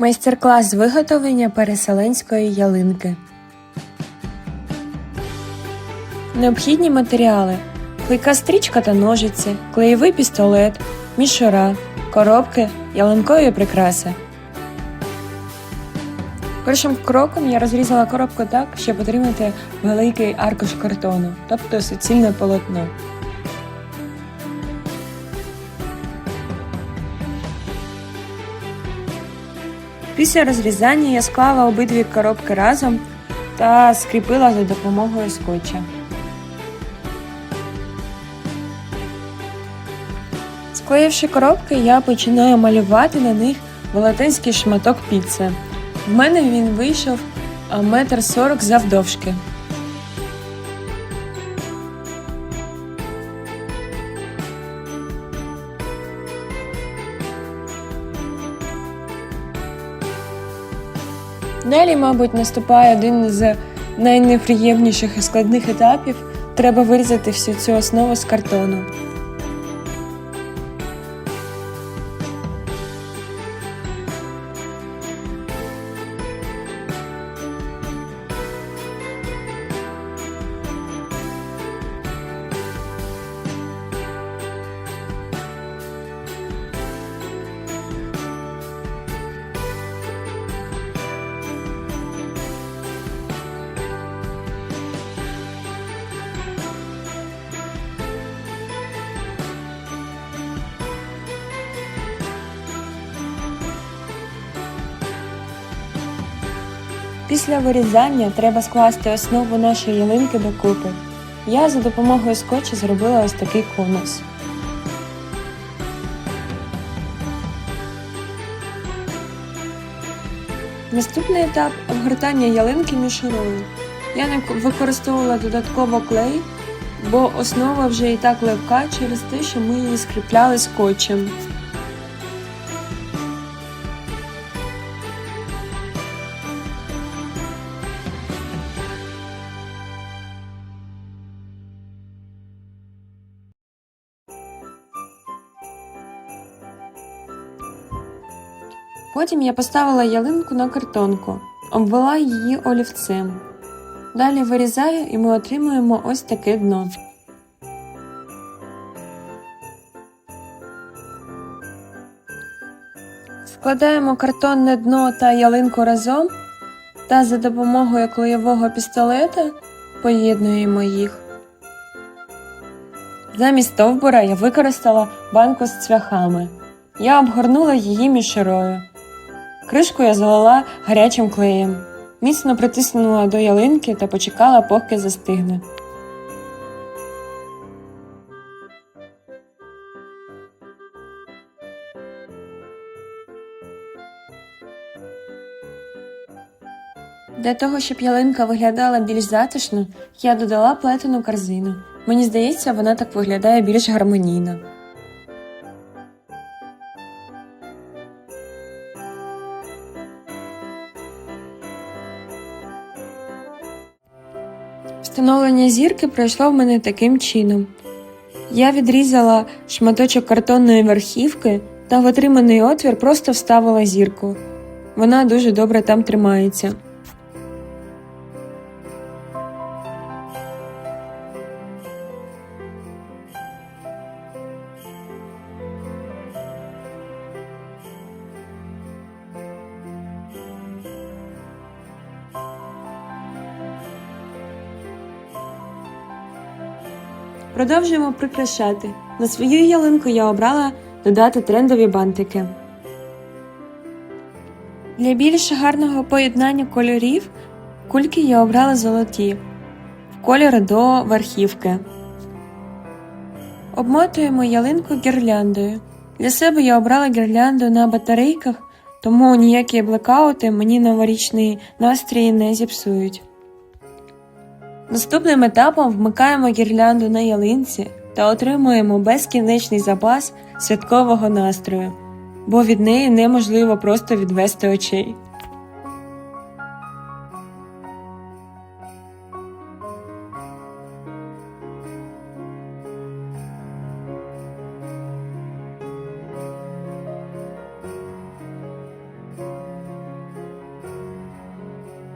Майстер-клас з виготовлення переселенської ялинки. Необхідні матеріали: клейка стрічка та ножиці, клеєвий пістолет, мішура, коробки, ялинкові прикраси. Першим кроком я розрізала коробку так, щоб отримати великий аркуш картону, тобто суцільне полотно. Після розрізання я склала обидві коробки разом та скріпила за допомогою скотча. Склеївши коробки, я починаю малювати на них велетенський шматок піци. В мене він вийшов метр сорок завдовжки. Далі, мабуть, наступає один з найнеприємніших і складних етапів. Треба вирізати всю цю основу з картону. Після вирізання треба скласти основу нашої ялинки докупи. Я за допомогою скотча зробила ось такий конус. Наступний етап обгортання ялинки мішурою. Я не використовувала додатково клей, бо основа вже і так легка через те, що ми її скріпляли скотчем. Потім я поставила ялинку на картонку, обвела її олівцем. Далі вирізаю і ми отримуємо ось таке дно. Складаємо картонне дно та ялинку разом та за допомогою клеєвого пістолета поєднуємо їх. Замість стовбура я використала банку з цвяхами. Я обгорнула її мішурою. Кришку я залила гарячим клеєм, міцно притиснула до ялинки та почекала, поки застигне. Для того, щоб ялинка виглядала більш затишно, я додала плетену корзину. Мені здається, вона так виглядає більш гармонійно. Встановлення зірки пройшло в мене таким чином. Я відрізала шматочок картонної верхівки та в отриманий отвір просто вставила зірку. Вона дуже добре там тримається. Продовжуємо прикрашати. На свою ялинку я обрала додати трендові бантики. Для більш гарного поєднання кольорів кульки я обрала золоті в колір до верхівки. Обмотуємо ялинку гірляндою. Для себе я обрала гірлянду на батарейках, тому ніякі блекаути мені новорічний настрій не зіпсують. Наступним етапом вмикаємо гірлянду на ялинці та отримуємо безкінечний запас святкового настрою, бо від неї неможливо просто відвести очей.